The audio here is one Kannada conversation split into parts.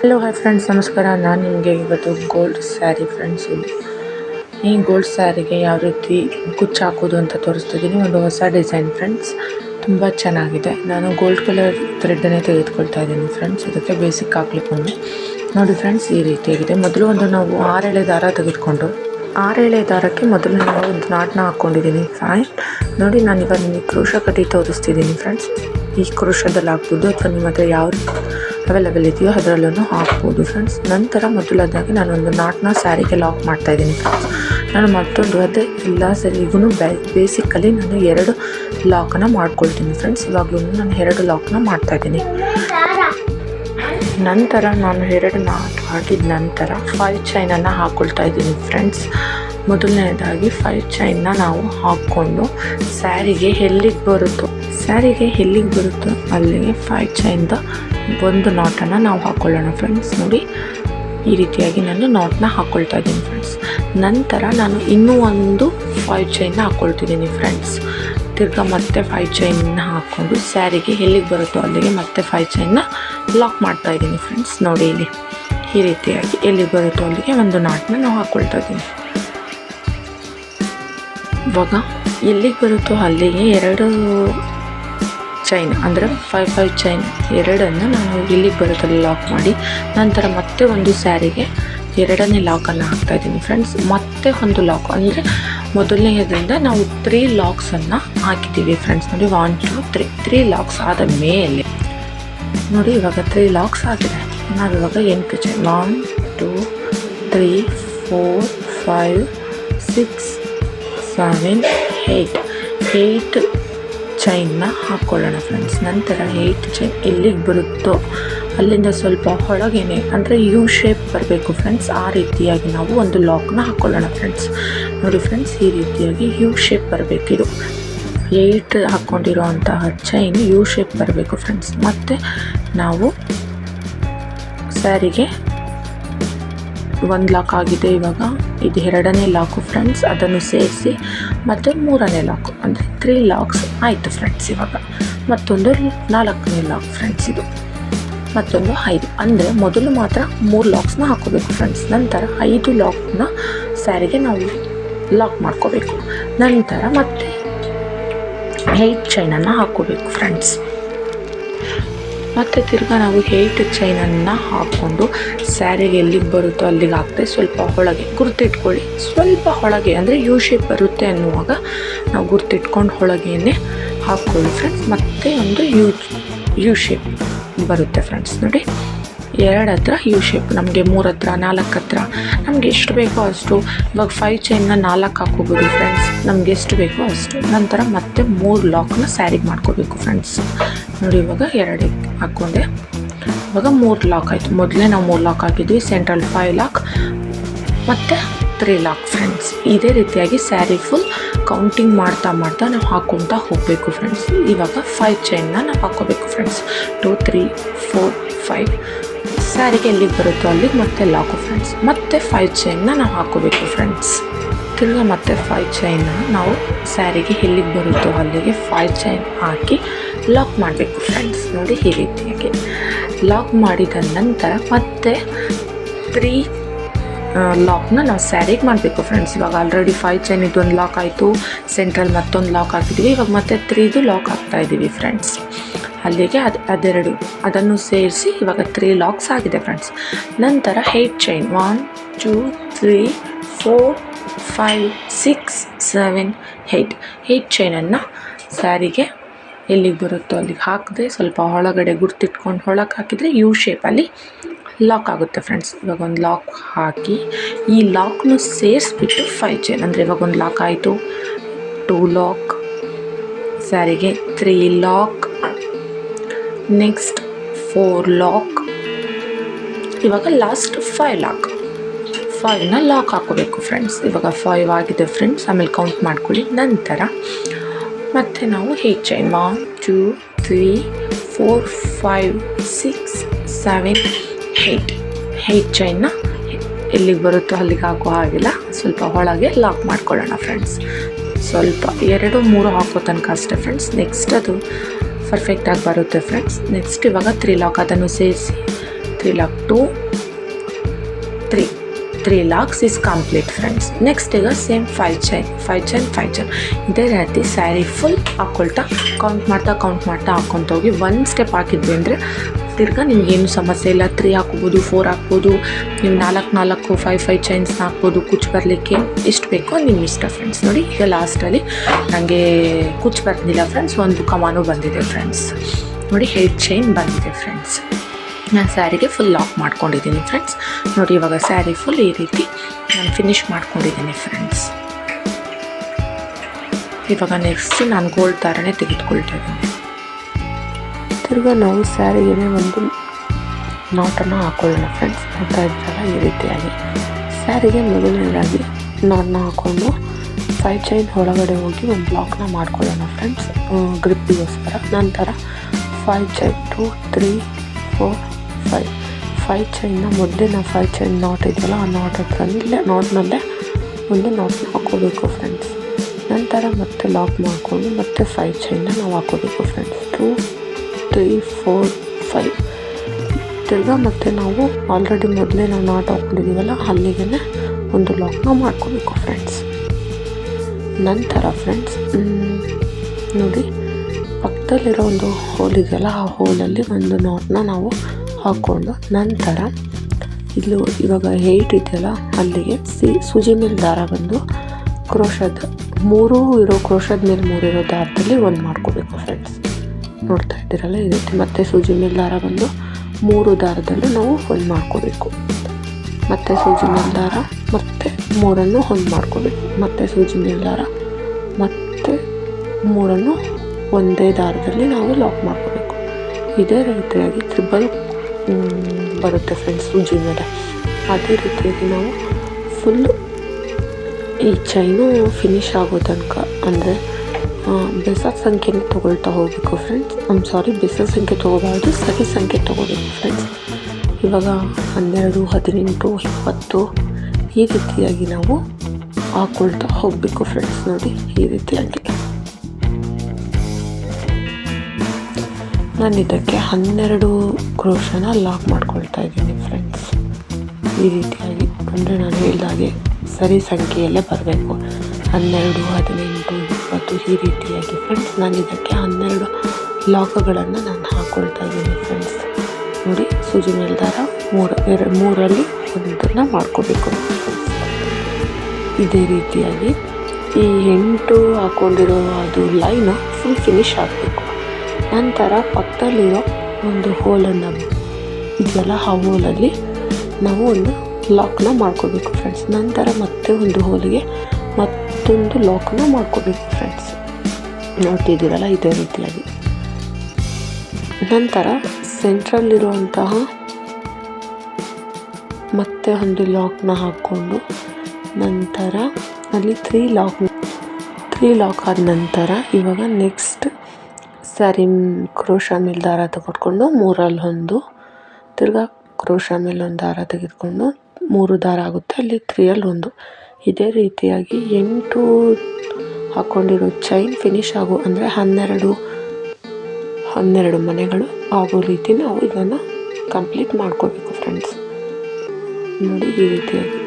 ಹಲೋ ಹಾಯ್ ಫ್ರೆಂಡ್ಸ್ ನಮಸ್ಕಾರ. ನಾನು ನಿಮಗೆ ಇವತ್ತು ಗೋಲ್ಡ್ ಸ್ಯಾರಿ ಫ್ರೆಂಡ್ಸ್ ಇದೆ ಈ ಗೋಲ್ಡ್ ಸ್ಯಾರಿಗೆ ಯಾವ ರೀತಿ ಕುಚ್ಚು ಹಾಕೋದು ಅಂತ ತೋರಿಸ್ತಿದ್ದೀನಿ. ಒಂದು ಹೊಸ ಡಿಸೈನ್ ಫ್ರೆಂಡ್ಸ್ ತುಂಬ ಚೆನ್ನಾಗಿದೆ. ನಾನು ಗೋಲ್ಡ್ ಕಲರ್ ಥ್ರೆಡ್ಡನ್ನೇ ತೆಗೆದುಕೊಳ್ತಾ ಇದ್ದೀನಿ ಫ್ರೆಂಡ್ಸ್ ಅದಕ್ಕೆ ಬೇಸಿಕ್ ಹಾಕ್ಲಿಕ್ಕೆ ನೋಡಿ ಫ್ರೆಂಡ್ಸ್ ಈ ರೀತಿಯಾಗಿದೆ ಮೊದಲು ಒಂದು ನಾವು ಆರೆಳೆ ದಾರ ತೆಗೆದುಕೊಂಡು ಆರೆಳೆ ದಾರಕ್ಕೆ ಮೊದಲು ನಾನು ಒಂದು ನಾಟನ್ನ ಹಾಕ್ಕೊಂಡಿದ್ದೀನಿ ಫೈನ್ ನೋಡಿ, ನಾನು ಇವಾಗ ನಿಮಗೆ ಕ್ರೋಶ ಕಟ್ಟಿ ತೋರಿಸ್ತಿದ್ದೀನಿ ಫ್ರೆಂಡ್ಸ್ ಈ ಕ್ರೋಶದಲ್ಲಿ ಹಾಕ್ಬೋದು ಅಥವಾ ನಿಮ್ಮ ಹತ್ರ ಯಾವ ಅವೈಲೇಬಲ್ ಇದೆಯೋ ಅದರಲ್ಲೂ ಹಾಕ್ಬೋದು ಫ್ರೆಂಡ್ಸ್ ನಂತರ ನಾನು ಒಂದು ನಾಟ್ನ ಸ್ಯಾರಿಗೆ ಲಾಕ್ ಮಾಡ್ತಾ ಇದ್ದೀನಿ ನಾನು ಮತ್ತೊಂದು, ಅದೇ ಎಲ್ಲ ಸರಿಗೂ ಬೇ ಬೇಸಿಕಲಿ ನಾನು ಎರಡು ಲಾಕನ್ನು ಮಾಡ್ಕೊಳ್ತೀನಿ ಫ್ರೆಂಡ್ಸ್ ಇವಾಗ ನಾನು ಎರಡು ಲಾಕ್ನ ಮಾಡ್ತಾ ಇದ್ದೀನಿ. ನಂತರ ನಾನು ಎರಡು ನಾಟ್ ಹಾಕಿದ ನಂತರ ಫೈವ್ ಚೈನನ್ನು ಹಾಕ್ಕೊಳ್ತಾ ಇದ್ದೀನಿ ಫ್ರೆಂಡ್ಸ್ ಮೊದಲನೇದಾಗಿ ಫೈವ್ ಚೈನ್ನ ನಾವು ಹಾಕ್ಕೊಂಡು ಸ್ಯಾರಿಗೆ ಎಲ್ಲಿಗೆ ಬರುತ್ತೋ ಸ್ಯಾರಿಗೆ ಎಲ್ಲಿಗೆ ಬರುತ್ತೋ ಅಲ್ಲಿಗೆ ಫೈವ್ ಚೈನ್ದ ಒಂದು ನಾಟನ್ನು ನಾವು ಹಾಕ್ಕೊಳ್ಳೋಣ ಫ್ರೆಂಡ್ಸ್ ನೋಡಿ, ಈ ರೀತಿಯಾಗಿ ನಾನು ನಾಟ್ನ ಹಾಕ್ಕೊಳ್ತಾ ಇದ್ದೀನಿ ಫ್ರೆಂಡ್ಸ್ ನಂತರ ನಾನು ಇನ್ನೂ ಒಂದು ಫೈವ್ ಚೈನ್ನ ಹಾಕ್ಕೊಳ್ತಿದ್ದೀನಿ ಫ್ರೆಂಡ್ಸ್ ತಿರ್ಗಾ ಮತ್ತೆ ಫೈವ್ ಚೈನ್ನ ಹಾಕ್ಕೊಂಡು ಸ್ಯಾರಿಗೆ ಎಲ್ಲಿಗೆ ಬರುತ್ತೋ ಅಲ್ಲಿಗೆ ಮತ್ತೆ ಫೈವ್ ಚೈನ್ನ ಲಾಕ್ ಮಾಡ್ತಾ ಇದ್ದೀನಿ ಫ್ರೆಂಡ್ಸ್ ನೋಡಿ ಇಲ್ಲಿ, ಈ ರೀತಿಯಾಗಿ ಎಲ್ಲಿಗೆ ಬರುತ್ತೋ ಅಲ್ಲಿಗೆ ಒಂದು ನಾಟನ್ನ ನಾವು ಹಾಕ್ಕೊಳ್ತಾ ಇದ್ದೀನಿ. ಇವಾಗ ಎಲ್ಲಿಗೆ ಬರುತ್ತೋ ಅಲ್ಲಿಗೆ ಎರಡು ಚೈನ್ ಅಂದರೆ ಫೈವ್ ಫೈವ್ ಚೈನ್ ಎರಡನ್ನು ನಾನು ಇಲ್ಲಿ ಬರೋದಲ್ಲಿ ಲಾಕ್ ಮಾಡಿ, ನಂತರ ಮತ್ತೆ ಒಂದು ಸ್ಯಾರಿಗೆ ಎರಡನೇ ಲಾಕನ್ನು ಹಾಕ್ತಾಯಿದ್ದೀನಿ ಫ್ರೆಂಡ್ಸ್ ಮತ್ತೆ ಒಂದು ಲಾಕ್ ಅಂದರೆ ಮೊದಲನೆಯದರಿಂದ ನಾವು ತ್ರೀ ಲಾಕ್ಸನ್ನು ಹಾಕಿದ್ದೀವಿ ಫ್ರೆಂಡ್ಸ್ ನೋಡಿ one two three three locks ಆದ ಮೇಲೆ. ನೋಡಿ, ಇವಾಗ ತ್ರೀ ಲಾಕ್ಸ್ ಆಗಿದೆ. ನಾವಿವಾಗ ಎಂಟು chain one two three four five six seven eight eight ಚೈನ್ನ ಹಾಕ್ಕೊಳ್ಳೋಣ ಫ್ರೆಂಡ್ಸ್ ನಂತರ ಏಯ್ಟ್ ಚೈನ್ ಎಲ್ಲಿಗೆ ಬರುತ್ತೋ, ಅಲ್ಲಿಂದ ಸ್ವಲ್ಪ ಹೊಳಗೇನೆ ಅಂದರೆ ಯು ಶೇಪ್ ಬರಬೇಕು ಫ್ರೆಂಡ್ಸ್ ಆ ರೀತಿಯಾಗಿ ನಾವು ಒಂದು ಲಾಕ್ನ ಹಾಕ್ಕೊಳ್ಳೋಣ ಫ್ರೆಂಡ್ಸ್ ನೋಡಿ ಫ್ರೆಂಡ್ಸ್ ಈ ರೀತಿಯಾಗಿ ಯು ಶೇಪ್ ಬರಬೇಕಿದು ಏಯ್ಟ್ ಹಾಕ್ಕೊಂಡಿರೋ ಅಂತಹ ಚೈನ್ ಯು ಶೇಪ್ ಬರಬೇಕು ಫ್ರೆಂಡ್ಸ್ ಮತ್ತು ನಾವು ಸ್ಯಾರಿಗೆ ಒಂದು ಲಾಕ್ ಆಗಿದೆ ಇವಾಗ. ಇದು ಎರಡನೇ ಲಾಕು ಫ್ರೆಂಡ್ಸ್ ಅದನ್ನು ಸೇರಿಸಿ, ಮತ್ತು ಮೂರನೇ ಲಾಕು ಅಂದರೆ ತ್ರೀ ಲಾಕ್ಸ್ ಆಯಿತು ಫ್ರೆಂಡ್ಸ್ ಇವಾಗ. ಮತ್ತೊಂದು ನಾಲ್ಕನೇ ಲಾಕ್ ಫ್ರೆಂಡ್ಸ್ ಇದು. ಮತ್ತೊಂದು ಐದು. ಅಂದರೆ ಮೊದಲು ಮಾತ್ರ ಮೂರು ಲಾಕ್ಸ್ನ ಹಾಕೋಬೇಕು ಫ್ರೆಂಡ್ಸ್ ನಂತರ ಐದು ಲಾಕ್ನ ಸ್ಯಾರಿಗೆ ನಾವು ಲಾಕ್ ಮಾಡ್ಕೋಬೇಕು. ನಂತರ ಮತ್ತೆ ಏಯ್ಟ್ ಚೈನನ್ನು ಹಾಕೋಬೇಕು ಫ್ರೆಂಡ್ಸ್ ಮತ್ತು ತಿರ್ಗಾ ನಾವು ಏಯ್ಟ್ ಚೈನನ್ನು ಹಾಕ್ಕೊಂಡು ಸ್ಯಾರಿಗೆ ಎಲ್ಲಿಗೆ ಬರುತ್ತೋ ಅಲ್ಲಿಗೆ ಹಾಕ್ತೆ ಸ್ವಲ್ಪ ಒಳಗೆ ಗುರುತಿಟ್ಕೊಳ್ಳಿ. ಸ್ವಲ್ಪ ಒಳಗೆ ಅಂದರೆ ಯು ಶೇಪ್ ಬರುತ್ತೆ ಅನ್ನುವಾಗ ನಾವು ಗುರ್ತಿಟ್ಕೊಂಡು ಹೊಳಗೇನೆ ಹಾಕ್ಕೊಳ್ಳಿ ಫ್ರೆಂಡ್ಸ್ ಮತ್ತೆ ಒಂದು ಯು ಯು ಶೇಪ್ ಬರುತ್ತೆ ಫ್ರೆಂಡ್ಸ್ ನೋಡಿ, ಎರಡು ಹತ್ರ ಯು ಶೇಪ್ ನಮಗೆ ಮೂರು ಹತ್ರ, ನಾಲ್ಕು ಹತ್ರ. ನಮ್ಗೆ ಎಷ್ಟು ಬೇಕೋ ಅಷ್ಟು. ಇವಾಗ ಫೈವ್ ಚೈನ್ನ ನಾಲ್ಕು ಹಾಕೋಬೋದು ಫ್ರೆಂಡ್ಸ್ ನಮ್ಗೆ ಎಷ್ಟು ಬೇಕೋ ಅಷ್ಟು. ನಂತರ ಮತ್ತೆ ಮೂರು ಲಾಕ್ನ ಸ್ಯಾರಿಗೆ ಮಾಡ್ಕೋಬೇಕು ಫ್ರೆಂಡ್ಸ್ ನೋಡಿ, ಇವಾಗ ಎರಡು ಹಾಕ್ಕೊಂಡೆ. ಇವಾಗ ಮೂರು ಲಾಕ್ ಆಯಿತು. ಮೊದಲೇ ನಾವು ಮೂರು ಲಾಕ್ ಹಾಕಿದ್ವಿ. ಸೆಂಟ್ರಲ್ ಫೈವ್ ಲಾಕ್ ಮತ್ತು ತ್ರೀ ಲಾಕ್ ಫ್ರೆಂಡ್ಸ್ ಇದೇ ರೀತಿಯಾಗಿ ಸ್ಯಾರಿ ಫುಲ್ ಕೌಂಟಿಂಗ್ ಮಾಡ್ತಾ ಮಾಡ್ತಾ ನಾವು ಹಾಕ್ಕೊತಾ ಹೋಗಬೇಕು ಫ್ರೆಂಡ್ಸ್ ಇವಾಗ ಫೈವ್ ಚೈನ್ನ ನಾವು ಹಾಕ್ಕೋಬೇಕು friends two three four five ಸ್ಯಾರಿಗೆ ಎಲ್ಲಿಗೆ ಬರುತ್ತೋ ಅಲ್ಲಿಗೆ ಮತ್ತೆ ಲಾಕು ಫ್ರೆಂಡ್ಸ್ ಮತ್ತೆ ಫೈವ್ ಚೈನ್ನ ನಾವು ಹಾಕ್ಕೋಬೇಕು ಫ್ರೆಂಡ್ಸ್ ತಿರ್ಗಾ ಮತ್ತೆ ಫೈವ್ ಚೈನ್ನ ನಾವು ಸ್ಯಾರಿಗೆ ಎಲ್ಲಿಗೆ ಬರುತ್ತೋ ಅಲ್ಲಿಗೆ ಫೈವ್ ಚೈನ್ ಹಾಕಿ ಲಾಕ್ ಮಾಡಬೇಕು ಫ್ರೆಂಡ್ಸ್ ನೋಡಿ ಈ ರೀತಿಯಾಗಿ. ಲಾಕ್ ಮಾಡಿದ ನಂತರ ಮತ್ತೆ ತ್ರೀ ಲಾಕ್ನ ನಾವು ಸ್ಯಾರಿಗೆ ಮಾಡಬೇಕು ಫ್ರೆಂಡ್ಸ್ ಇವಾಗ ಆಲ್ರೆಡಿ ಫೈವ್ ಚೈನ್ ಇದೊಂದು ಲಾಕ್ ಆಯಿತು. ಸೆಂಟ್ರಲ್ ಮತ್ತೊಂದು ಲಾಕ್ ಹಾಕಿದ್ದೀವಿ ಇವಾಗ ಮತ್ತೆ ತ್ರೀದು ಲಾಕ್ ಹಾಕ್ತಾ ಇದ್ದೀವಿ ಫ್ರೆಂಡ್ಸ್ ಅಲ್ಲಿಗೆ ಅದು, ಅದೆರಡು. ಅದನ್ನು ಸೇರಿಸಿ ಇವಾಗ ತ್ರೀ ಲಾಕ್ಸ್ ಆಗಿದೆ ಫ್ರೆಂಡ್ಸ್ ನಂತರ eight chain one two three four five six seven eight eight ಚೈನನ್ನು ಸ್ಯಾರಿಗೆ ಎಲ್ಲಿಗೆ ಬರುತ್ತೋ ಅಲ್ಲಿಗೆ ಹಾಕಿದೆ ಸ್ವಲ್ಪ ಒಳಗಡೆ ಗುರ್ತಿಟ್ಕೊಂಡು ಹೊಳಕ್ಕೆ ಹಾಕಿದರೆ ಯು ಶೇಪಲ್ಲಿ ಲಾಕ್ ಆಗುತ್ತೆ ಫ್ರೆಂಡ್ಸ್ ಇವಾಗ ಒಂದು ಲಾಕ್ ಹಾಕಿ, ಈ ಲಾಕ್ನ ಸೇರಿಸ್ಬಿಟ್ಟು ಫೈವ್ ಚೈನ್ ಅಂದರೆ ಇವಾಗ ಒಂದು ಲಾಕ್ ಆಯಿತು. Two lock ಸ್ಯಾರಿಗೆ three lock next four lock ಇವಾಗ ಲಾಸ್ಟ್ ಫೈವ್ ಲಾಕ್ ಫೈವ್ನ ಲಾಕ್ ಹಾಕೋಬೇಕು ಫ್ರೆಂಡ್ಸ್ ಇವಾಗ ಫೈವ್ ಆಗಿದೆ ಫ್ರೆಂಡ್ಸ್ ಆಮೇಲೆ ಕೌಂಟ್ ಮಾಡ್ಕೊಳ್ಳಿ. ನಂತರ ಮತ್ತು ನಾವು ಹೇಗೆ chain one two three four five six seven eight eight ಚೈನ್ನ ಎಲ್ಲಿಗೆ ಬರುತ್ತೋ ಅಲ್ಲಿಗೆ ಹಾಕೋ ಹಾಗಿಲ್ಲ. ಸ್ವಲ್ಪ ಒಳಗೆ ಲಾಕ್ ಮಾಡ್ಕೊಳ್ಳೋಣ ಫ್ರೆಂಡ್ಸ್ ಸ್ವಲ್ಪ ಎರಡು, ಮೂರು ಹಾಕೋ ತನಕ ಅಷ್ಟೇ ಫ್ರೆಂಡ್ಸ್ ನೆಕ್ಸ್ಟ್ ಅದು ಪರ್ಫೆಕ್ಟಾಗಿ ಬರುತ್ತೆ ಫ್ರೆಂಡ್ಸ್ ನೆಕ್ಸ್ಟ್ ಇವಾಗ ತ್ರೀ ಲಾಕ್ ಅದನ್ನು ಸೇರಿಸಿ. Three lock two three three locks is complete friends next ಈಗ same five chain five chain five chain ಇದೇ ರೀತಿ ಸ್ಯಾರಿ ಫುಲ್ ಹಾಕ್ಕೊಳ್ತಾ ಕೌಂಟ್ ಮಾಡ್ತಾ ಕೌಂಟ್ ಮಾಡ್ತಾ ಹಾಕ್ಕೊತ ಹೋಗಿ ಒಂದು ಸ್ಟೆಪ್ ಹಾಕಿದ್ವಿ ಅಂದರೆ ತಿರ್ಗಾ ನಿಮ್ಗೇನು ಸಮಸ್ಯೆ ಇಲ್ಲ ತ್ರೀ ಹಾಕ್ಬೋದು ಫೋರ್ ಹಾಕ್ಬೋದು, ನೀವು ನಾಲ್ಕು ನಾಲ್ಕು ಫೈವ್ ಫೈವ್ ಚೈನ್ಸ್ನ ಹಾಕ್ಬೋದು ಕುಚ್ಚು ಬರಲಿಕ್ಕೆ ಎಷ್ಟು ಬೇಕೋ ನಿಮ್ಮ ಇಷ್ಟ ಫ್ರೆಂಡ್ಸ್ ನೋಡಿ, ಈಗ ಲಾಸ್ಟಲ್ಲಿ ನನಗೆ ಕುಚ್ಚು ಬರ್ತಿಲ್ಲ ಫ್ರೆಂಡ್ಸ್ ಒಂದು ಕಮಾನು ಬಂದಿದೆ ಫ್ರೆಂಡ್ಸ್ ನೋಡಿ ಹೆಡ್ ಚೈನ್ ಬಂದಿದೆ ಫ್ರೆಂಡ್ಸ್ ನಾನು ಸ್ಯಾರಿಗೆ ಫುಲ್ ಲಾಕ್ ಮಾಡ್ಕೊಂಡಿದ್ದೀನಿ ಫ್ರೆಂಡ್ಸ್ ನೋಡಿ, ಇವಾಗ ಸ್ಯಾರಿ ಫುಲ್ ಈ ರೀತಿ ನಾನು ಫಿನಿಶ್ ಮಾಡ್ಕೊಂಡಿದ್ದೀನಿ ಫ್ರೆಂಡ್ಸ್ ಇವಾಗ ನೆಕ್ಸ್ಟ್ ನಾನು ಗೋಲ್ಡ್ ಥರನೇ ತೆಗೆದುಕೊಳ್ತಾ ಇದ್ದೀನಿ. ತಿರ್ಗಾ ನಾವು ಸ್ಯಾರಿಗೆ ಒಂದು ನಾಟನ್ನು ಹಾಕೊಳ್ಳೋಣ ಫ್ರೆಂಡ್ಸ್ ನೋಡ್ತಾ ಇದ್ದಾರೆ ಈ ರೀತಿಯಾಗಿ. ಸ್ಯಾರಿಗೆ ಮೊದಲನೇದಾಗಿ ನಾಟನ್ನ ಹಾಕ್ಕೊಂಡು ಫೈವ್ ಚೈನ್ ಒಳಗಡೆ ಹೋಗಿ ಒಂದು ಬ್ಲಾಕ್ನ ಮಾಡ್ಕೊಳ್ಳೋಣ ಫ್ರೆಂಡ್ಸ್ ಗ್ರಿಪ್ಪಿಗೋಸ್ಕರ ನಂತರ five chain two three four five five ಚೈನ್ನ ಮೊದಲೇ ನಾವು ಫೈವ್ ಚೈನ್ ನಾಟ್ ಇದೆಯಲ್ಲ, ಆ ನಾಟ್ ಹತ್ರ ಇಲ್ಲೇ ನಾಟ್ನಲ್ಲೇ ಒಂದು ನಾಟ್ನ ಹಾಕೋಬೇಕು ಫ್ರೆಂಡ್ಸ್ ನಂತರ ಮತ್ತೆ ಲಾಕ್ ಮಾಡಿಕೊಂಡು ಮತ್ತೆ ಫೈವ್ ಚೈನ್ನ ನಾವು ಹಾಕೋಬೇಕು friends two three four five ತಿರ್ಗಾ ಮತ್ತು ನಾವು ಆಲ್ರೆಡಿ ಮೊದಲೇ ನಾವು ನಾಟ್ ಹಾಕ್ಕೊಂಡಿದ್ದೀವಲ್ಲ ಅಲ್ಲಿಗೆ ಒಂದು ಲಾಕ್ನ ಮಾಡ್ಕೋಬೇಕು ಫ್ರೆಂಡ್ಸ್ ನಂತರ ಫ್ರೆಂಡ್ಸ್ ನೋಡಿ, ಪಕ್ಕದಲ್ಲಿರೋ ಒಂದು ಹೋಲ್ ಇದೆಯಲ್ಲ, ಆ ಹೋಲಲ್ಲಿ ಒಂದು ನಾಟ್ನ ನಾವು ಹಾಕ್ಕೊಂಡು ನಂತರ ಇಲ್ಲೂ ಇವಾಗ ಏಯ್ಟ್ ಇದೆಯಲ್ಲ, ಅಲ್ಲಿಗೆ ಸಿ, ಸೂಜಿ ಮೇಲೆ ದಾರ ಬಂದು ಕ್ರೋಶದ ಮೂರು ಇರೋ, ಕ್ರೋಶದ ಮೇಲೆ ಮೂರಿರೋ ದಾರದಲ್ಲಿ ಒಂದು ಮಾಡ್ಕೋಬೇಕು ಫ್ರೆಂಡ್ಸ್ ನೋಡ್ತಾ ಇದ್ದೀರಲ್ಲ ಈ ರೀತಿ ಮತ್ತೆ ಸೂಜಿ ಮೇಲೆ ದಾರ ಬಂದು ಮೂರು ದಾರದಲ್ಲಿ ನಾವು ಹೊಂದ್ ಮಾಡ್ಕೋಬೇಕು. ಮತ್ತೆ ಸೂಜಿ ಮೇಲೆ ದಾರ, ಮತ್ತೆ ಮೂರನ್ನು ಹೊಂದ್ ಮಾಡ್ಕೋಬೇಕು. ಮತ್ತೆ ಸೂಜಿ ಮೇಲೆ ದಾರ, ಮತ್ತೆ ಮೂರನ್ನು ಒಂದೇ ದಾರದಲ್ಲಿ ನಾವು ಲಾಕ್ ಮಾಡ್ಕೋಬೇಕು. ಇದೇ ರೀತಿಯಾಗಿ ತ್ರಿಬಲ್ ಬರುತ್ತೆ ಫ್ರೆಂಡ್ಸ್ ಸೂಜಿ ಮೇಲೆ. ಅದೇ ರೀತಿಯಾಗಿ ನಾವು ಫುಲ್ಲು ಈ ಚೈನು ಫಿನಿಶ್ ಆಗೋ ತನಕ, ಅಂದರೆ ಬೆಸ ಸಂಖ್ಯೆನೇ ತೊಗೊಳ್ತಾ ಹೋಗಬೇಕು ಫ್ರೆಂಡ್ಸ್ ಐಮ್ ಸಾರಿ ಬೆಸ ಸಂಖ್ಯೆ ತೊಗೋಬಾರ್ದು, ಸರಿ ಸಂಖ್ಯೆ ತೊಗೋಬೇಕು ಫ್ರೆಂಡ್ಸ್ ಇವಾಗ ಹನ್ನೆರಡು, ಹದಿನೆಂಟು, ಇಪ್ಪತ್ತು, ಈ ರೀತಿಯಾಗಿ ನಾವು ಹಾಕ್ಕೊಳ್ತಾ ಹೋಗಬೇಕು ಫ್ರೆಂಡ್ಸ್ ನೋಡಿ, ಈ ರೀತಿಯಾಗಿ. ನಾನು ಇದಕ್ಕೆ ಹನ್ನೆರಡು ಕ್ರೋಶನ ಲಾಕ್ ಮಾಡ್ಕೊಳ್ತಾ ಇದ್ದೀನಿ ಫ್ರೆಂಡ್ಸ್ ಈ ರೀತಿಯಾಗಿ, ಅಂದರೆ ನಾನು ಹೇಳಿದಾಗೆ ಸರಿ ಸಂಖ್ಯೆಯಲ್ಲೇ ಬರಬೇಕು. ಹನ್ನೆರಡು, ಹದಿನೆಂಟು ಇಪ್ಪತ್ತು ಈ ರೀತಿಯಾಗಿ ಫ್ರೆಂಡ್ಸ್ ನಾನು ಇದಕ್ಕೆ ಹನ್ನೆರಡು ಲಾಕಗಳನ್ನು ನಾನು ಹಾಕ್ಕೊಳ್ತಾ ಇದ್ದೀನಿ ಫ್ರೆಂಡ್ಸ್ ನೋಡಿ, ಸೂಜಿ ಮೇಲ್ದಾರ ಮೂರು ಎರಡು ಮೂರಲ್ಲಿ ಒಂದನ್ನು ಮಾಡ್ಕೋಬೇಕು. ಇದೇ ರೀತಿಯಾಗಿ ಈ ಎಂಟು ಹಾಕ್ಕೊಂಡಿರೋ ಅದು ಲೈನು ಫುಲ್ ಫಿನಿಶ್ ಆಗಬೇಕು. ನಂತರ ಪಕ್ಕದಲ್ಲಿರೋ ಒಂದು ಹೋಲನ್ನು ಇದೆಯಲ್ಲ, ಆ ಹೋಲಲ್ಲಿ ನಾವು ಒಂದು ಲಾಕ್ನ ಮಾಡ್ಕೋಬೇಕು ಫ್ರೆಂಡ್ಸ್ ನಂತರ ಮತ್ತೆ ಒಂದು ಹೋಲಿಗೆ ಮತ್ತೊಂದು ಲಾಕ್ನ ಮಾಡ್ಕೋಬೇಕು ಫ್ರೆಂಡ್ಸ್ ನೋಡ್ತಿದ್ದೀರಲ್ಲ, ಇದೇ ರೀತಿಯಾಗಿ. ನಂತರ ಸೆಂಟ್ರಲ್ಲಿರುವಂತಹ ಮತ್ತೆ ಒಂದು ಲಾಕ್ನ ಹಾಕ್ಕೊಂಡು ನಂತರ ಅಲ್ಲಿ ತ್ರೀ ಲಾಕ್ ತ್ರೀ ಲಾಕ್ ಆದ ನಂತರ ಇವಾಗ ನೆಕ್ಸ್ಟ್ ಸ್ಯಾರಿ ಕ್ರೋಶ ಮೇಲೆ ದಾರ ತೆಗೆದುಕೊಂಡು ಮೂರಲ್ಲಿ ಒಂದು, ತಿರ್ಗಾ ಕ್ರೋಶ ಮೇಲೆ ಒಂದು ದಾರ ತೆಗೆದುಕೊಂಡು ಮೂರು ದಾರ ಆಗುತ್ತೆ. ಅಲ್ಲಿ ತ್ರೀಯಲ್ಲಿ ಒಂದು. ಇದೇ ರೀತಿಯಾಗಿ ಎಂಟು ಹಾಕೊಂಡಿರೋ ಚೈನ್ ಫಿನಿಶ್ ಆಗೋ ಅಂದರೆ ಹನ್ನೆರಡು ಹನ್ನೆರಡು ಮನೆಗಳು. ಆಗೋ ರೀತಿ ನಾವು ಇದನ್ನು ಕಂಪ್ಲೀಟ್ ಮಾಡ್ಕೋಬೇಕು ಫ್ರೆಂಡ್ಸ್ ನೋಡಿ ಈ ರೀತಿಯಾಗಿ.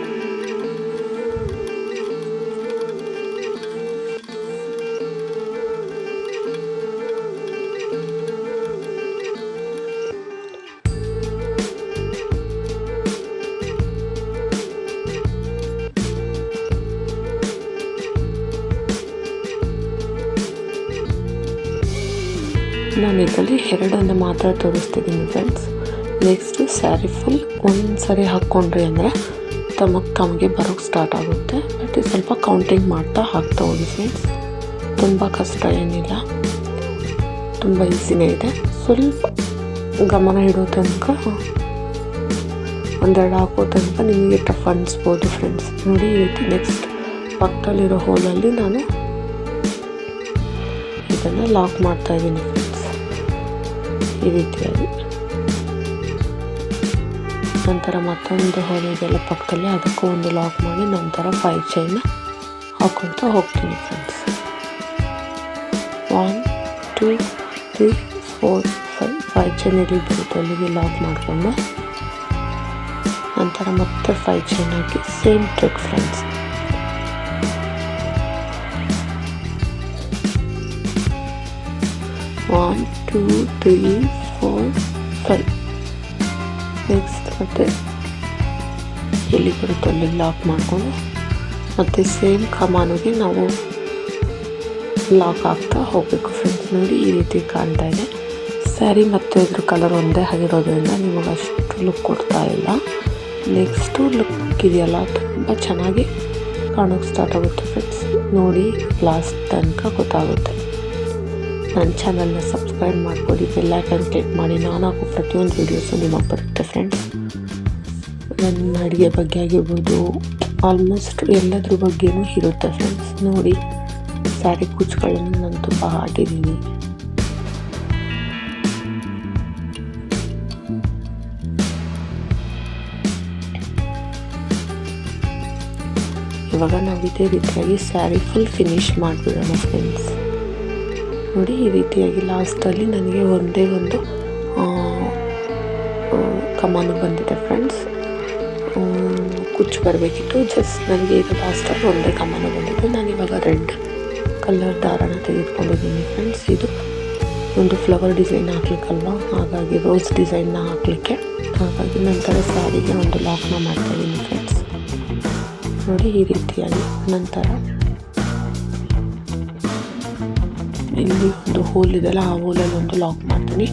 ನಾನು ಇದರಲ್ಲಿ ಎರಡನ್ನು ಮಾತ್ರ ತೋರಿಸ್ತಿದ್ದೀನಿ ಫ್ರೆಂಡ್ಸ್ ನೆಕ್ಸ್ಟು ಸ್ಯಾರಿ ಫುಲ್ ಒಂದು ಸರಿ ಹಾಕ್ಕೊಂಡ್ರಿ ಅಂದರೆ ತಮಗೆ ತಮಗೆ ಬರೋಕ್ಕೆ ಸ್ಟಾರ್ಟ್ ಆಗುತ್ತೆ. ಬಟ್ ಸ್ವಲ್ಪ ಕೌಂಟಿಂಗ್ ಮಾಡ್ತಾ ಹಾಕ್ತಾ ಹೋಗಿ ಫ್ರೆಂಡ್ಸ್ ತುಂಬ ಕಷ್ಟ ಏನಿಲ್ಲ. ತುಂಬ ಈಸಿನೇ ಇದೆ. ಸ್ವಲ್ಪ ಗಮನ ಇಡೋ ತನಕ ಒಂದೆರಡು ಹಾಕೋ ತನಕ ನಿಮಗೆ ಟಫ್ ಅನ್ನಿಸ್ಬೋದು ಫ್ರೆಂಡ್ಸ್ ನೋಡಿ ನೆಕ್ಸ್ಟ್ ಪಕ್ಕದಲ್ಲಿರೋ ಹೋಲಲ್ಲಿ ನಾನು ಇದನ್ನು ಲಾಕ್ ಮಾಡ್ತಾ ಇದ್ದೀನಿ ಈ ರೀತಿಯಾಗಿ. ನಂತರ ಮತ್ತೊಂದು ಹೋಲಿದೆಲ್ಲ ಪಕ್ಕದಲ್ಲಿ, ಅದಕ್ಕೂ ಒಂದು ಲಾಕ್ ಮಾಡಿ ನಂತರ ಫೈವ್ ಚೈನ ಹಾಕ್ಕೊಳ್ತಾ ಹೋಗ್ತೀನಿ friends one two three four five five chain ಎಲ್ಲಿ ಅಲ್ಲಿಗೆ ಲಾಕ್ ಮಾಡಿಕೊಂಡು ನಂತರ ಮತ್ತೆ ಫೈವ್ ಚೈನ್ ಹಾಕಿ same trick friends one two three next ಮತ್ತೆ ಎಲ್ಲಿ ಬರುತ್ತೋ ಅಲ್ಲಿ ಲಾಕ್ ಮಾಡಿಕೊಂಡು, ಮತ್ತು ಸೇಮ್ ಕಮಾನಿಗೆ ನಾವು ಲಾಕ್ ಆಗ್ತಾ ಹೋಗಬೇಕು ಫ್ರೆಂಡ್ಸ್ ನೋಡಿ ಈ ರೀತಿ ಕಾಣ್ತಾ ಇದೆ. ಸ್ಯಾರಿ ಮತ್ತು ಇದ್ರ ಕಲರ್ ಒಂದೇ ಆಗಿರೋದ್ರಿಂದ ನಿಮಗೆ ಅಷ್ಟು ಲುಕ್ ಕೊಡ್ತಾ ಇಲ್ಲ. ನೆಕ್ಸ್ಟು ಲುಕ್ ಇದೆಯಲ್ಲ, ತುಂಬ ಚೆನ್ನಾಗಿ ಕಾಣೋಕ್ಕೆ ಸ್ಟಾರ್ಟ್ ಆಗುತ್ತೆ ಫ್ರೆಂಡ್ಸ್ ನೋಡಿ ಲಾಸ್ಟ್ ತನಕ ಗೊತ್ತಾಗುತ್ತೆ. ನನ್ನ ಚಾನಲ್ನ ಸಬ್ಸ್ಕ್ರೈಬ್ ಮಾಡ್ಕೊಳ್ಳಿ ಬೆಲ್ಲೈಕನ್ ಕ್ಲಿಕ್ ಮಾಡಿ. ನಾನು ಹಾಕೋ ಪ್ರತಿಯೊಂದು ವೀಡಿಯೋಸು ನಿಮಗೆ ಬರುತ್ತೆ ಫ್ರೆಂಡ್ಸ್ ನನ್ನ ಅಡುಗೆ ಬಗ್ಗೆ ಆಗಿರ್ಬೋದು ಆಲ್ಮೋಸ್ಟ್ ಎಲ್ಲದ್ರ ಬಗ್ಗೆನೂ ಇರುತ್ತೆ ಫ್ರೆಂಡ್ಸ್ ನೋಡಿ ಸ್ಯಾರಿ ಕುಚ್ಚುಗಳನ್ನು ನಾನು ತುಂಬ ಹಾಕಿದ್ದೀನಿ ಇವಾಗ ನಾವು ಇದೇ ರೀತಿಯಾಗಿ ಸ್ಯಾರಿ ಫುಲ್ ಫಿನಿಶ್ ಮಾಡಿಬಿಡೋಣ ಫ್ರೆಂಡ್ಸ್ ನೋಡಿ ಈ ರೀತಿಯಾಗಿ ಲಾಸ್ಟಲ್ಲಿ ನನಗೆ ಒಂದೇ ಒಂದು ಕಮಾನು ಬಂದಿದೆ ಫ್ರೆಂಡ್ಸ್ ಕುಚ್ಚು ಬರಬೇಕಿತ್ತು. ಜಸ್ಟ್ ನನಗೆ ಈಗ ಲಾಸ್ಟಲ್ಲಿ ಒಂದೇ ಕಮಾನು ಬಂದಿದೆ. ನಾನು ಇವಾಗ ರೆಡ್ ಕಲರ್ ದಾರನ ತೆಗೆದುಕೊಂಡಿದ್ದೀನಿ ಫ್ರೆಂಡ್ಸ್ ಇದು ಒಂದು ಫ್ಲವರ್ ಡಿಸೈನ್ ಹಾಕ್ಲಿಕ್ಕಲ್ವ? ಹಾಗಾಗಿ ರೋಸ್ ಡಿಸೈನ್ನ ಹಾಕಲಿಕ್ಕೆ. ಹಾಗಾಗಿ ನಂತರ ಸಾರಿಗೆ ಒಂದು ಲಾಕ್ನ ಮಾಡ್ತಾಯಿದ್ದೀನಿ ಫ್ರೆಂಡ್ಸ್ ನೋಡಿ ಈ ರೀತಿಯಾಗಿ ನಂತರ ಇಲ್ಲಿ ಒಂದು ಹೋಲ್ ಇದೆಯಲ್ಲ ಆ ಹೋಲಲ್ಲಿ ಒಂದು ಲಾಕ್ ಮಾಡ್ತೀನಿ.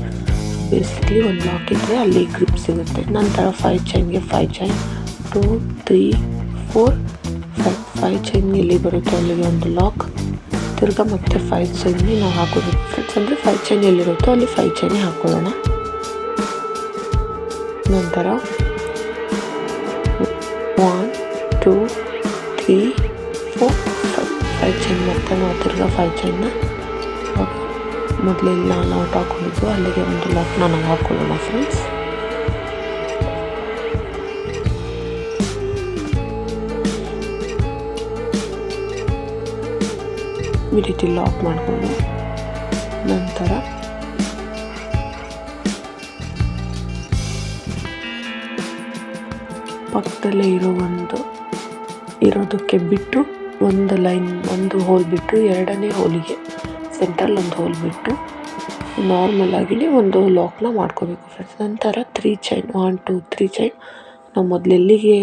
ಬೇಸಿಕ್ಲಿ ಒಂದು ಲಾಕ್ ಇದ್ದರೆ ಅಲ್ಲಿ ಗ್ರಿಪ್ ಸಿಗುತ್ತೆ. ನಂತರ five ಚೈನ್ಗೆ five chain two three four five five chain ಎಲ್ಲಿ ಬರುತ್ತೋ ಅಲ್ಲಿಗೆ ಒಂದು ಲಾಕ್ ತಿರ್ಗಾ ಮತ್ತೆ ಫೈವ್ ಚೈನ್ಗೆ ನಾವು ಹಾಕೋದು. ಫ್ರೆಂಡ್ಸ್ ಅಂದರೆ ಫೈವ್ ಚೈನ್ ಎಲ್ಲಿರುತ್ತೋ ಅಲ್ಲಿ ಫೈವ್ ಚೈನೇ ಹಾಕೊಳ್ಳೋಣ. ನಂತರ one two three four five five chain ಮತ್ತೆ ನಾವು ತಿರ್ಗಾ ಫೈವ್ ಚೈನ್ನ ಮೊದಲೆಲ್ಲ ನಾವು ಹಾಕೊಂಡಿದ್ದು ಅಲ್ಲಿಗೆ ಒಂದು ಲಾಕ್ನ ನಾವು ಹಾಕೊಳ್ಳೋಣ ಫ್ರೆಂಡ್ಸ್ ಈ ರೀತಿ ಲಾಕ್ ಮಾಡಿಕೊಂಡು, ನಂತರ ಪಕ್ಕದಲ್ಲೇ ಇರೋ ಒಂದು, ಇರೋದಕ್ಕೆ ಬಿಟ್ಟು ಒಂದು ಲೈನ್ ಒಂದು ಹೋಲ್ ಬಿಟ್ಟು ಎರಡನೇ ಹೋಲಿಗೆ ಸೆಂಟ್ರಲ್ ಒಂದು ಹೋಲ್ ಬಿಟ್ಟು ನಾರ್ಮಲ್ ಆಗಿ ಒಂದು ಲಾಕ್ನ ಮಾಡ್ಕೋಬೇಕು ಫ್ರೆಂಡ್ಸ್ ನಂತರ three chain one two three chain ನಾವು ಮೊದಲೆಲ್ಲಿಗೆ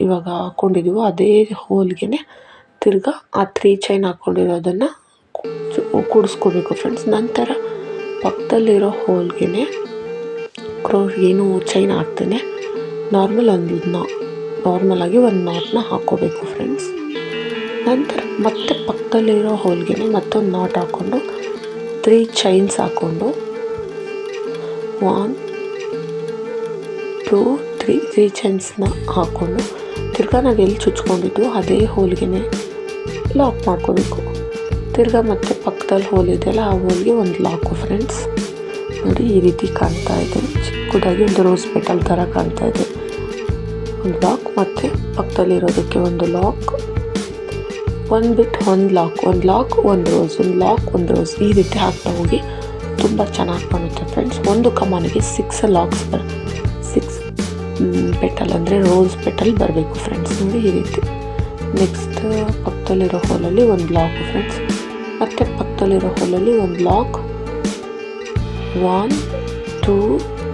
ಇವಾಗ ಹಾಕ್ಕೊಂಡಿದ್ದೀವೋ ಅದೇ ಹೋಲ್ಗೆ ತಿರ್ಗಾ ಆ ತ್ರೀ ಚೈನ್ ಹಾಕ್ಕೊಂಡಿರೋದನ್ನು ಕೂಡಿಸ್ಕೋಬೇಕು ಫ್ರೆಂಡ್ಸ್ ನಂತರ ಪಕ್ಕದಲ್ಲಿರೋ ಹೋಲ್ಗೆ ಕ್ರೋ, ಏನು ಚೈನ್ ಹಾಕ್ತೇನೆ ನಾರ್ಮಲ್ ಒಂದು ನಾರ್ಮಲಾಗಿ ಒಂದು ನಾಟ್ನ ಹಾಕ್ಕೋಬೇಕು ಫ್ರೆಂಡ್ಸ್ ನಂತರ ಮತ್ತೆ ಪಕ್ಕದಲ್ಲಿರೋ ಹೋಲ್ಗೆ ಮತ್ತೊಂದು ನಾಟ್ ಹಾಕ್ಕೊಂಡು ತ್ರೀ ಚೈನ್ಸ್ ಹಾಕ್ಕೊಂಡು ಒನ್ ಟೂ ತ್ರೀ ತ್ರೀ ಚೈನ್ಸ್ನ ಹಾಕ್ಕೊಂಡು ತಿರ್ಗಾ ನಾವು ಎಲ್ಲಿ ಚುಚ್ಕೊಂಡಿದ್ವು ಅದೇ ಹೋಲ್ಗೆ ಲಾಕ್ ಮಾಡ್ಕೋಬೇಕು. ತಿರ್ಗಾ ಮತ್ತೆ ಪಕ್ಕದಲ್ಲಿ ಹೋಲ್ ಇದೆಯಲ್ಲ ಆ ಹೋಲ್ಗೆ ಒಂದು ಲಾಕು ಫ್ರೆಂಡ್ಸ್ ನೋಡಿ ಈ ರೀತಿ ಕಾಣ್ತಾ ಇದೆ. ಚಿಕ್ಕದಾಗಿ ಒಂದು ರೋಸ್ ಪೆಟಲ್ ಥರ ಕಾಣ್ತಾ ಇದೆ. ಒಂದು ಲಾಕ್ ಮತ್ತು ಪಕ್ಕದಲ್ಲಿರೋದಕ್ಕೆ ಒಂದು ಲಾಕ್ ಒಂದು ಬಿಟ್ಟು ಒಂದು ಲಾಕ್ ಒಂದು ಲಾಕ್ ಒಂದು ರೋಸ್ ಒಂದು ಲಾಕ್ ಒಂದು ರೋಸ್ ಈ ರೀತಿ ಹಾಕ್ತಾ ಹೋಗಿ ತುಂಬ ಚೆನ್ನಾಗಿ ಕಾಣುತ್ತೆ ಫ್ರೆಂಡ್ಸ್ ಒಂದು ಕಮಾನಿಗೆ ಸಿಕ್ಸ್ ಲಾಕ್ಸ್ ಬರ್ ಸಿಕ್ಸ್ ಪೆಟಲ್ ಅಂದರೆ ರೋಸ್ ಪೆಟಲ್ ಬರಬೇಕು ಫ್ರೆಂಡ್ಸ್ ನೋಡಿ ಈ ರೀತಿ. ನೆಕ್ಸ್ಟ್ ಪಕ್ಕದಲ್ಲಿರೋ ಹೋಲಲ್ಲಿ ಒಂದು ಲಾಕ್ ಫ್ರೆಂಡ್ಸ್ ಮತ್ತು ಪಕ್ಕದಲ್ಲಿರೋ ಹೋಲಲ್ಲಿ ಒಂದು ಲಾಕ್ ಒನ್ ಟೂ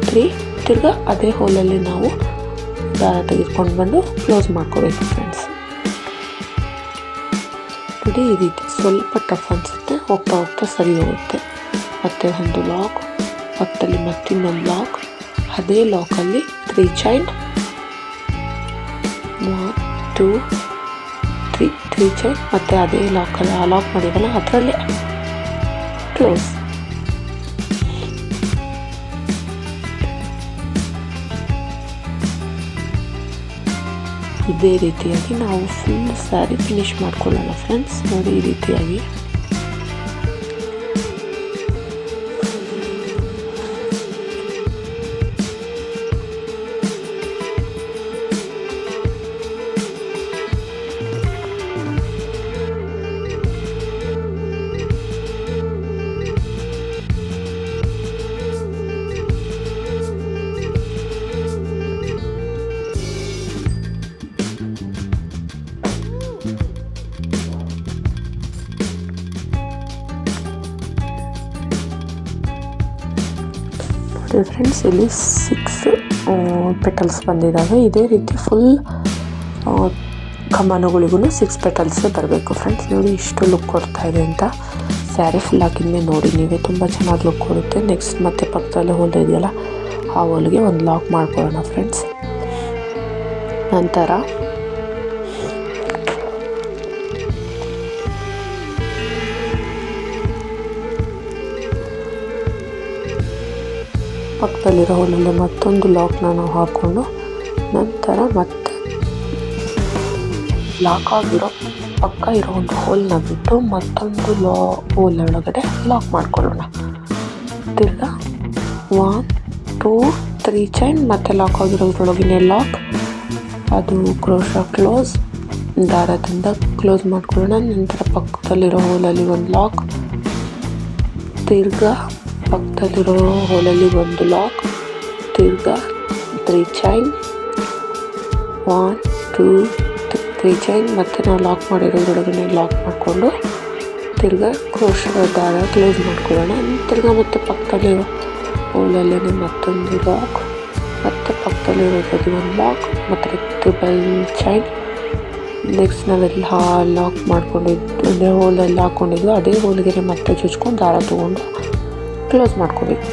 ತ್ರೀ ತಿರ್ಗ ಅದೇ ಹೋಲಲ್ಲಿ ನಾವು ದಾರ ತೆಗೆದುಕೊಂಡು ಬಂದು ಕ್ಲೋಸ್ ಮಾಡ್ಕೋಬೇಕು ನೋಡಿ ಈ ರೀತಿ ಸ್ವಲ್ಪ ಟಫ್ ಅನಿಸುತ್ತೆ, ಹೋಗ್ತಾ ಹೋಗ್ತಾ ಸರಿ ಹೋಗುತ್ತೆ. ಮತ್ತು ಒಂದು ಲಾಕ್ ಪಕ್ಕದಲ್ಲಿ ಮತ್ತಿನ್ನೊಂದು ಲಾಕ್ ಅದೇ ಲಾಕಲ್ಲಿ three chain one two three three chain ಮತ್ತು ಅದೇ ಲಾಕಲ್ಲಿ ಆ ಲಾಕ್ ಮಾಡಿದ್ದಲ್ಲ ಅದರಲ್ಲಿ ಕ್ಲೋಸ್ ಇದೇ ರೀತಿಯಾಗಿ ನಾವು ಫುಲ್ ಸ್ಯಾರಿ ಫಿನಿಶ್ ಮಾಡ್ಕೊಳ್ಳೋಣ ಫ್ರೆಂಡ್ಸ್ ನೋಡಿ ಈ ರೀತಿಯಾಗಿ. ನೋಡಿ ಫ್ರೆಂಡ್ಸ್ ಇಲ್ಲಿ ಸಿಕ್ಸ್ ಪೆಟಲ್ಸ್ ಬಂದಿದ್ದಾವೆ ಇದೇ ರೀತಿ ಫುಲ್ ಕಮಾನುಗಳಿಗೂ ಸಿಕ್ಸ್ ಪೆಟಲ್ಸ್ ಬರಬೇಕು ಫ್ರೆಂಡ್ಸ್ ನೋಡಿ ಇಷ್ಟು ಲುಕ್ ಕೊಡ್ತಾ ಇದೆ ಅಂತ. ಸ್ಯಾರಿ ಫುಲ್ ಹಾಕಿದ್ಮೇಲೆ ನೋಡಿ ನೀವೇ. ತುಂಬ ಚೆನ್ನಾಗಿ ಲುಕ್ ಕೊಡುತ್ತೆ. ನೆಕ್ಸ್ಟ್ ಮತ್ತೆ ಪಕ್ಕದಲ್ಲಿ ಹೋಲ್ ಇದೆಯಲ್ಲ, ಆ ಹೋಲ್ಗೆ ಒಂದು ಲಾಕ್ ಮಾಡ್ಕೊಳ್ಳೋಣ ಫ್ರೆಂಡ್ಸ್ ನಂತರ ಪಕ್ಕದಲ್ಲಿರೋ ಹೋಲಲ್ಲಿ ಮತ್ತೊಂದು ಲಾಕ್ನ ನಾವು ಹಾಕ್ಕೊಂಡು ನಂತರ ಮತ್ತೆ ಲಾಕ್ ಆಗಿರೋ ಪಕ್ಕ ಇರೋ ಒಂದು ಹೋಲ್ನ ಬಿಟ್ಟು ಮತ್ತೊಂದು ಲಾ ಹೋಲ್ ಒಳಗಡೆ ಲಾಕ್ ಮಾಡ್ಕೊಳ್ಳೋಣ. ತಿರ್ಗಾ ಒನ್ ಟೂ ತ್ರೀ ಚೈನ್ ಮತ್ತು ಲಾಕ್ ಆಗಿರೋದ್ರೊಳಗಿನೇ ಲಾಕ್ ಅದು ಕ್ರೋಶ ಕ್ಲೋಸ್ ದಾರದಿಂದ ಕ್ಲೋಸ್ ಮಾಡ್ಕೊಳ್ಳೋಣ. ನಂತರ ಪಕ್ಕದಲ್ಲಿರೋ ಹೋಲಲ್ಲಿ ಒಂದು ಲಾಕ್ ತಿರ್ಗಾ ಪಕ್ಕದಲ್ಲಿರೋ ಹೋಲಲ್ಲಿ ಒಂದು ಲಾಕ್ ತಿರ್ಗಾ three chain one two three chain ಮತ್ತು ನಾವು ಲಾಕ್ ಮಾಡಿರೋದ್ರೊಳಗಡೆ ಲಾಕ್ ಮಾಡಿಕೊಂಡು ತಿರ್ಗಾ ಕ್ರೋಶ ದಾರ ಕ್ಲೋಸ್ ಮಾಡ್ಕೊಳ್ಳೋಣ. ತಿರ್ಗಾ ಮತ್ತೆ ಪಕ್ಕದಲ್ಲಿರೋ ಹೋಲಲ್ಲೇ ಮತ್ತೊಂದು ಲಾಕ್ ಮತ್ತು ಪಕ್ಕದಲ್ಲಿರೋದ್ರಲ್ಲಿ ಒಂದು ಲಾಕ್ ಮತ್ತು ಟ್ರಿಬಲ್ ಚೈನ್ ನೆಕ್ಸ್ಟ್ ನಾವೆಲ್ಲ ಲಾಕ್ ಮಾಡ್ಕೊಂಡಿದ್ದು ಅಂದರೆ ಹೋಲಲ್ಲಿ ಹಾಕ್ಕೊಂಡಿದ್ದು ಅದೇ ಹೋಲಿಗೆ ಮತ್ತೆ ಚುಚ್ಕೊಂಡು ದಾರ ತೊಗೊಂಡು ಕ್ಲೋಸ್ ಮಾಡ್ಕೋಬೇಕು.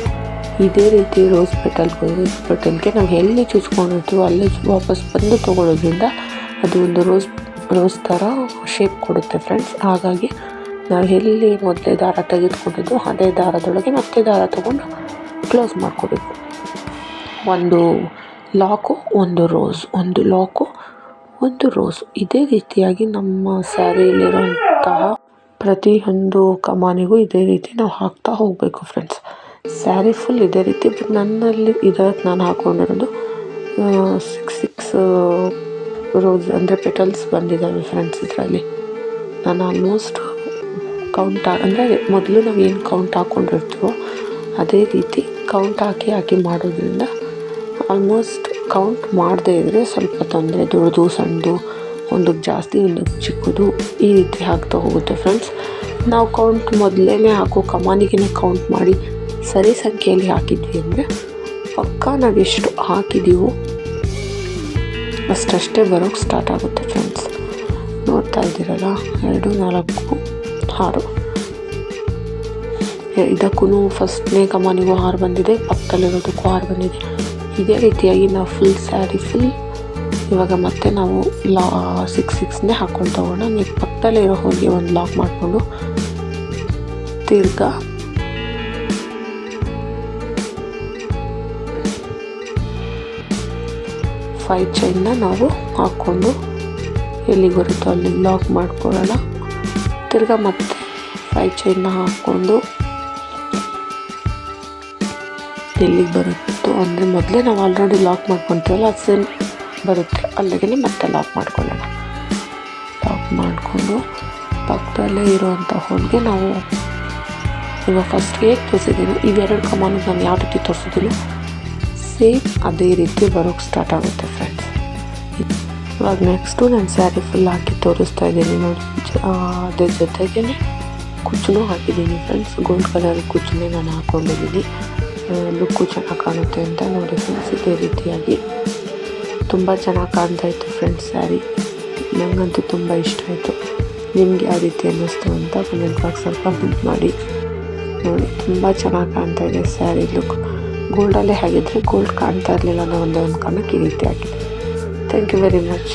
ಇದೇ ರೀತಿ ರೋಸ್ ಪೆಟಲ್ಗೆ ರೋಸ್ ಪೆಟಲ್ಗೆ ನಾವು ಎಲ್ಲಿ ಚುಚ್ಕೊಂಡಿರ್ತೀವೋ ಅಲ್ಲೇ ವಾಪಸ್ ಬಂದು ತೊಗೊಳ್ಳೋದ್ರಿಂದ ಅದು ಒಂದು ರೋಸ್ ರೋಸ್ ಥರ ಶೇಪ್ ಕೊಡುತ್ತೆ ಫ್ರೆಂಡ್ಸ್ ಹಾಗಾಗಿ ನಾವು ಎಲ್ಲಿ ಮೊದಲೇ ದಾರ ತೆಗೆದುಕೊಂಡಿದ್ದು ಅದೇ ದಾರದೊಳಗೆ ಮತ್ತೆ ದಾರ ತೊಗೊಂಡು ಕ್ಲೋಸ್ ಮಾಡ್ಕೋಬೇಕು. ಒಂದು ಲಾಕು ಒಂದು ರೋಸ್ ಒಂದು ಲಾಕು ಒಂದು ರೋಸ್ ಇದೇ ರೀತಿಯಾಗಿ ನಮ್ಮ ಸ್ಯಾರಿಯಲ್ಲಿರುವಂತಹ ಪ್ರತಿಯೊಂದು ಕಮಾನಿಗೂ ಇದೇ ರೀತಿ ನಾವು ಹಾಕ್ತಾ ಹೋಗಬೇಕು ಫ್ರೆಂಡ್ಸ್ ಸ್ಯಾರಿ ಫುಲ್ ಇದೇ ರೀತಿ ಬಟ್ ನನ್ನಲ್ಲಿ ಇದಕ್ಕೆ ನಾನು ಹಾಕ್ಕೊಂಡಿರೋದು ಸಿಕ್ಸ್ ಸಿಕ್ಸ್ ರೋಸ್ ಅಂದರೆ ಪೆಟಲ್ಸ್ ಬಂದಿದ್ದಾವೆ ಫ್ರೆಂಡ್ಸ್ ಇದರಲ್ಲಿ. ನಾನು ಆಲ್ಮೋಸ್ಟ್ ಕೌಂಟ್ ಅಂದರೆ ಮೊದಲು ನಾವು ಏನು ಕೌಂಟ್ ಹಾಕ್ಕೊಂಡಿರ್ತೀವೋ ಅದೇ ರೀತಿ ಕೌಂಟ್ ಹಾಕಿ ಹಾಕಿ ಮಾಡೋದ್ರಿಂದ ಆಲ್ಮೋಸ್ಟ್ ಕೌಂಟ್ ಮಾಡದೇ ಇದ್ದರೆ ಸ್ವಲ್ಪ ತೊಂದರೆ, ದೊಡ್ಡದು, ಸಣ್ಣದು ಒಂದಕ್ಕೆ ಜಾಸ್ತಿ ಒಂದು ಚಿಕ್ಕದು ಈ ರೀತಿ ಹಾಕ್ತಾ ಹೋಗುತ್ತೆ ಫ್ರೆಂಡ್ಸ್ ನಾವು ಕೌಂಟ್ ಮೊದಲೇ ಹಾಕೋ ಕಮಾನಿಗೆ ಕೌಂಟ್ ಮಾಡಿ ಸರಿ ಸಂಖ್ಯೆಯಲ್ಲಿ ಹಾಕಿದ್ವಿ ಅಂದರೆ ಪಕ್ಕ ನಾವು ಎಷ್ಟು ಹಾಕಿದ್ದೀವೋ ಅಷ್ಟಷ್ಟೇ ಬರೋಕ್ಕೆ ಸ್ಟಾರ್ಟ್ ಆಗುತ್ತೆ ಫ್ರೆಂಡ್ಸ್ ನೋಡ್ತಾ ಇದ್ದೀರಲ್ಲ? ಎರಡು, ನಾಲ್ಕು, ಆರು. ಇದಕ್ಕೂ ಫಸ್ಟ್ನೇ ಕಮಾನಿಗೂ ಆರು ಬಂದಿದೆ, ಪಕ್ಕದಲ್ಲಿರೋದಕ್ಕೂ ಆರು ಬಂದಿದೆ. ಇದೇ ರೀತಿಯಾಗಿ ನಾವು ಫುಲ್ ಸ್ಯಾರಿ ಫುಲ್ ಇವಾಗ ಮತ್ತೆ ನಾವು ಲಾ ಸಿಕ್ಸ್ ಸಿಕ್ಸ್ನೇ ಹಾಕ್ಕೊಂಡು ತೊಗೊಂಡು ನೀವು ಪಕ್ಕದಲ್ಲೇ ಇರೋ ಹೋಗಿ ಒಂದು ಲಾಕ್ ಮಾಡಿಕೊಂಡು ತಿರ್ಗಾ. ಫೈ ಚೈನ್ನ ನಾವು ಹಾಕ್ಕೊಂಡು ಎಲ್ಲಿಗೆ ಬರುತ್ತೋ ಅಲ್ಲಿ ಲಾಕ್ ಮಾಡ್ಕೊಳ್ಳೋಣ. ತಿರ್ಗಾ ಮತ್ತೆ ಫೈ ಚೈನ್ನ ಹಾಕ್ಕೊಂಡು ಎಲ್ಲಿಗೆ ಬರುತ್ತೋ ಅಂದರೆ ಮೊದಲೇ ನಾವು ಆಲ್ರೆಡಿ ಲಾಕ್ ಮಾಡ್ಕೊತೀವಲ್ಲ, ಅದು ಸೇಮ್ ಬರುತ್ತೆ. ಅಲ್ಲಿಗೆ ಮತ್ತೆ ಲಾಕ್ ಮಾಡ್ಕೊಳ್ಳೋಣ. ಲಾಕ್ ಮಾಡಿಕೊಂಡು ಪಕ್ಕದಲ್ಲೇ ಇರುವಂಥ ಹೋಳಿಗೆ ನಾವು ಇವಾಗ ಫಸ್ಟ್ ಹೇಗೆ ತೋರಿಸಿದ್ದೀನಿ ಇವೆರಡು ಕಮಾನು ನಾನು ಯಾವ ರೀತಿ ತೋರಿಸಿದ್ದೀನಿ? ಸೇಮ್ ಅದೇ ರೀತಿ ಬರೋಕ್ಕೆ ಸ್ಟಾರ್ಟ್ ಆಗುತ್ತೆ ಫ್ರೆಂಡ್ಸ್ ಇವಾಗ ನೆಕ್ಸ್ಟು ನಾನು ಸ್ಯಾರಿ ಫುಲ್ ಹಾಕಿ ತೋರಿಸ್ತಾ ಇದ್ದೀನಿ ನೋಡಿ. ಅದ್ರ ಜೊತೆಗೆ ಕುಚ್ಚು ಹಾಕಿದ್ದೀನಿ ಫ್ರೆಂಡ್ಸ್ ಗೋಲ್ಡ್ ಕಲರ್ ಕುಚ್ಚನ್ನೇ ನಾನು ಹಾಕ್ಕೊಂಡಿದ್ದೀನಿ ಲುಕ್ಕು ಚೆನ್ನಾಗಿ ಕಾಣುತ್ತೆ ಅಂತ ನೋಡಿ ಫ್ರೆಂಡ್ಸ್ ಇದೇ ರೀತಿಯಾಗಿ ತುಂಬ ಚೆನ್ನಾಗಿ ಕಾಣ್ತಾ ಇತ್ತು ಫ್ರೆಂಡ್ಸ್ ಸ್ಯಾರಿ ನನಗಂತೂ ತುಂಬ ಇಷ್ಟ ಆಯಿತು. ನಿಮ್ಗೆ ಯಾವ ರೀತಿ ಅನ್ನಿಸ್ತು ಅಂತ ಕಮೆಂಟ್ ಬಾಕ್ಸಲ್ಲಿ ಕಮೆಂಟ್ ಮಾಡಿ. ನೋಡಿ, ತುಂಬ ಚೆನ್ನಾಗಿ ಕಾಣ್ತಾ ಇದೆ ಸ್ಯಾರಿ ಲುಕ್ ಗೋಲ್ಡಲ್ಲೇ ಹಾಗಿದ್ರೆ ಗೋಲ್ಡ್ ಕಾಣ್ತಾ ಇರಲಿಲ್ಲ ಅನ್ನೋ ಒಂದೇ ಒಂದು ಕಾರಣಕ್ಕೆ ಈ ರೀತಿ ಆಗಿದೆ. Thank you very much